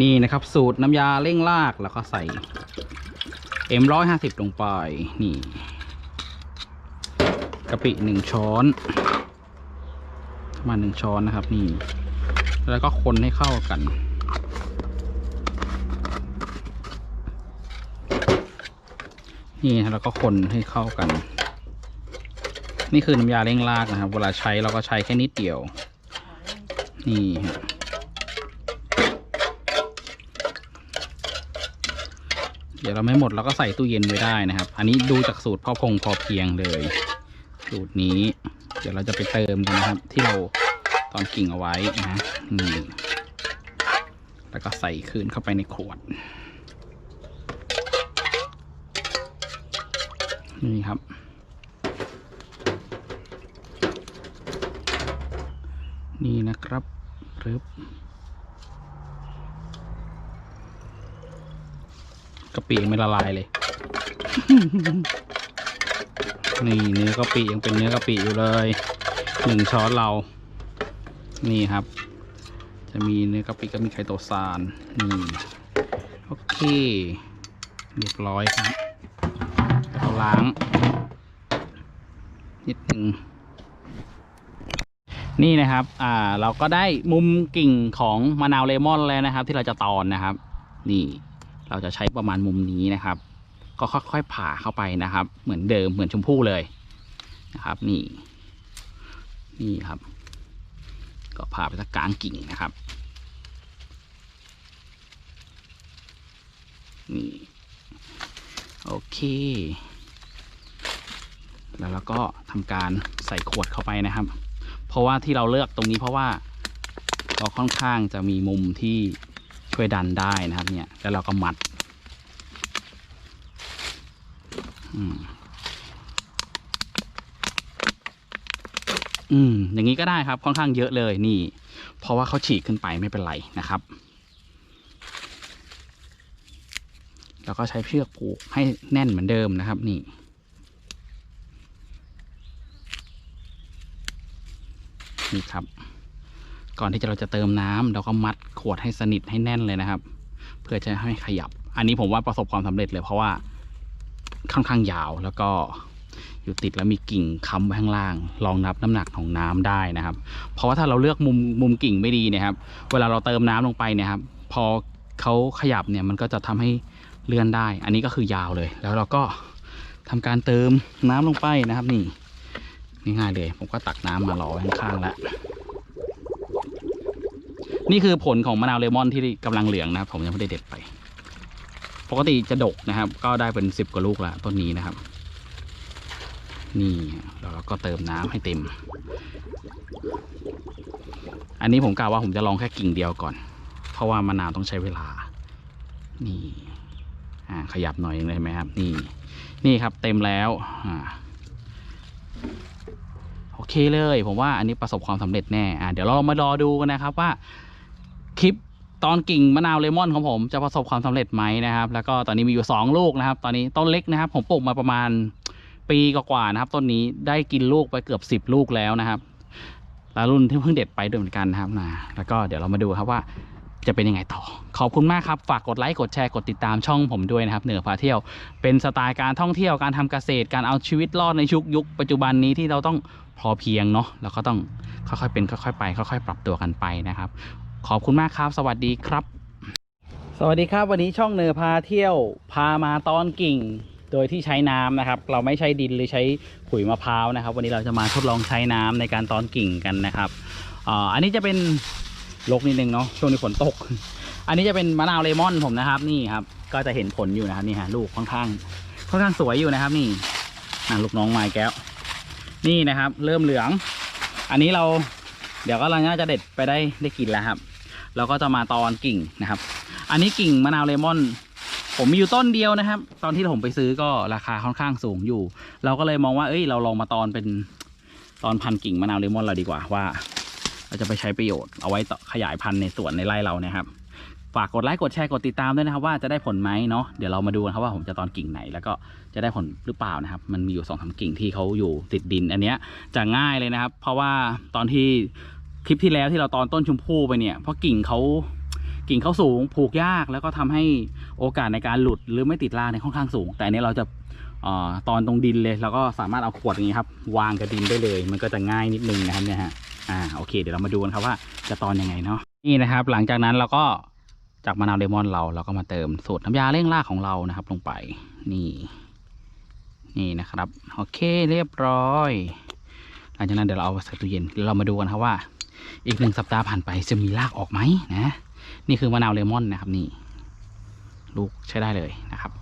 นี่นะครับสูตรน้ำยาเร่งรากแล้วก็ใส่ M ร้อยห้าสิบลงไป นี่กะปิหนึ่งช้อนประมาณหนึ่งช้อนนะครับ นี่ แล้วก็คนให้เข้ากัน นี่แล้วก็คนให้เข้ากัน นี่คือน้ำยาเร่งรากนะครับ เวลาใช้เราก็ใช้แค่นิดเดียว นี่ฮะ เดี๋ยวเราไม่หมดเราก็ใส่ตู้เย็นไว้ได้นะครับ อันนี้ดูจากสูตรพ่อพงพอเพียงเลย สูตรนี้ เดี๋ยวเราจะไปเติมกันนะครับ ที่เราตอนกิ่งเอาไว้นะนี่แล้วก็ใส่คืนเข้าไปในขวด นี่ครับ นี่นะครับรึบ กะปิยังไม่ละลายเลย นี่เนื้อกะปิยังเป็นเนื้อกะปิอยู่เลยหนึ่งช้อนเรา นี่ครับ จะมีเนื้อกะปิก็มีไข่โตซานนี่โอเคเรียบร้อยครับเราล้าง นิดหนึ่งนี่นะครับ อ่า เราก็ได้มุมกิ่งของมะนาวเลมอนแล้วนะครับ ที่เราจะตอนนะครับ นี่ เราจะใช้ประมาณมุมนี้นะครับ ก็ค่อยๆผ่าเข้าไปนะครับ เหมือนเดิมเหมือนชมพู่เลยนะครับ นี่นี่ครับ ก็ผ่าไปสักกลางกิ่งนะครับนี่โอเค แล้วเราก็ทำการใส่ขวดเข้าไปนะครับ เพราะว่าที่เราเลือกตรงนี้เพราะว่าเราค่อนข้างจะมีมุมที่ ช่วยดันได้นะครับ เนี่ย แล้วเราก็มัดอืมอืมอย่างนี้ก็ได้ครับค่อนข้างเยอะเลยนี่ เพราะว่าเขาฉีกขึ้นไปไม่เป็นไรนะครับ แล้วก็ใช้เชือกผูกให้แน่นเหมือนเดิมนะครับ นี่ นี่ครับ ก่อนที่เราจะเติมน้ำเราก็มัดขวดให้สนิทให้แน่นเลยนะครับ เพื่อจะให้ขยับ อันนี้ผมว่าประสบความสำเร็จเลย เพราะว่าค่อนข้างยาวแล้วก็อยู่ติดแล้วมีกิ่งค้ำไว้ข้างล่างรองรับน้ำหนักของน้ำได้นะครับ เพราะว่าถ้าเราเลือกมุมมุมกิ่งไม่ดีนะครับ เวลาเราเติมน้ำลงไปเนี่ยครับพอเขาขยับเนี่ยมันก็จะทำให้เลื่อนได้ อันนี้ก็คือยาวเลย แล้วเราก็ทำการเติมน้ำลงไปนะครับ นี่ง่ายๆเลย ผมก็ตักน้ำมารอไว้ข้างๆแล้ว นี่คือผลของมะนาวเลมอนที่กำลังเหลืองนะครับ ผมยังไม่ได้เด็ดไป ปกติจะดกนะครับ ก็ได้เป็นสิบกว่าลูกล้วต้นนี้นะครับ นี่แล้วเราก็เติมน้ำให้เต็ม อันนี้ผมกล่าวว่าผมจะลองแค่กิ่งเดียวก่อน เพราะว่ามะนาวต้องใช้เวลา นี่อ่าขยับหน่อยเลยไหมครับ นี่ นี่ครับเต็มแล้วอ่าโอเคเลย ผมว่าอันนี้ประสบความสำเร็จแน่ อ่าเดี๋ยวเรามารอดูกันนะครับว่า คลิปตอนกิ่งมะนาวเลมอนของผมจะประสบความสำเร็จไหมนะครับ แล้วก็ตอนนี้มีอยู่สองลูกนะครับ ตอนนี้ต้นเล็กนะครับ ผมปลูกมาประมาณปีกว่าๆนะครับ ต้นนี้ได้กินลูกไปเกือบสิบลูกแล้วนะครับแล้วรุ่นที่เพิ่งเด็ดไปด้วยเหมือนกันนะครับนะแล้วก็เดี๋ยวเรามาดูครับว่าจะเป็นยังไงต่อ ขอบคุณมากครับ ฝากกดไลค์ กดแชร์ กดติดตามช่องผมด้วยนะครับ เหนือพาเที่ยว เป็นสไตล์การท่องเที่ยว การทำเกษตร การเอาชีวิตรอดในชุกยุคปัจจุบันนี้ที่เราต้องพอเพียงเนาะ แล้วก็ต้องค่อยๆเป็นค่อยๆไป ค่อยๆ ปรับตัวกันไปนะครับ ขอบคุณมากครับ สวัสดีครับ สวัสดีครับ วันนี้ช่องเนอพาเที่ยวพามาตอนกิ่ง โดยที่ใช้น้ำนะครับ เราไม่ใช้ดินหรือใช้ขุยมะพร้าวนะครับ วันนี้เราจะมาทดลองใช้น้ำในการตอนกิ่งกันนะครับอ่อันนี้จะเป็นลกนิดนึงเนาะช่วงนี้ฝนตก อันนี้จะเป็นมะนาวเลมอนผมนะครับนี่ครับ ก็จะเห็นผลอยู่นะครับนี่ฮะลูกค่อนข้างค่อนข้างสวยอยู่นะครับ นี่อะลูกน้องไม้แก้ว นี่นะครับ เริ่มเหลือง อันนี้เราเดี๋ยวก็เราน่าจะเด็ดไปได้ได้กินแล้วครับ เราก็จะมาตอนกิ่งนะครับ อันนี้กิ่งมะนาวเลมอน ผมมีอยู่ต้นเดียวนะครับ ตอนที่ผมไปซื้อก็ราคาค่อนข้างสูงอยู่ เราก็เลยมองว่าเอ้ยเราลองมาตอนเป็นตอนพันกิ่งมะนาวเลมอนเราดีกว่าว่าเราจะไปใช้ประโยชน์เอาไว้ต่อขยายพันธุ์ในสวนในไร่เรานะครับฝากกดไลค์กดแชร์กดติดตามด้วยนะครับว่าจะได้ผลไหมเนาะเดี๋ยวเรามาดูนะครับว่าผมจะตอนกิ่งไหนแล้วก็จะได้ผลหรือเปล่านะครับมันมีอยู่สองสามกิ่งที่เขาอยู่ติดดินอันเนี้ยจะง่ายเลยนะครับ เพราะว่าตอนที่ คลิปที่แล้วที่เราตอนต้นชมพู่ไปเนี่ยเพราะกิ่งเขากิ่งเขาสูงผูกยากแล้วก็ทำให้โอกาสในการหลุดหรือไม่ติดรากในค่อนข้างสูง แต่อันนี้เราจะออตอนตรงดินเลยแล้วก็สามารถเอาขวดอย่างนี้ครับ วางกับดินได้เลย มันก็จะง่ายนิดนึงนะครับเนี่ยฮะอ่าโอเค เดี๋ยวเรามาดูกันครับว่าจะตอนยังไงเนาะนี่นะครับ หลังจากนั้นเราก็จากมะนาวเลมอนเราเราก็มาเติมสูตรน้ำยาเร่งรากของเรานะครับ ลงไปนี่ นี่นะครับ โอเคเรียบร้อย หลังจากนั้นเดี๋ยวเราเอาใส่ตู้เย็นเรามาดูกันครับว่า อีกหนึ่งสัปดาห์ผ่านไปจะมีรากออกไหมนะ นี่คือมะนาวเลมอนนะครับนี่ ลูกใช้ได้เลยนะครับ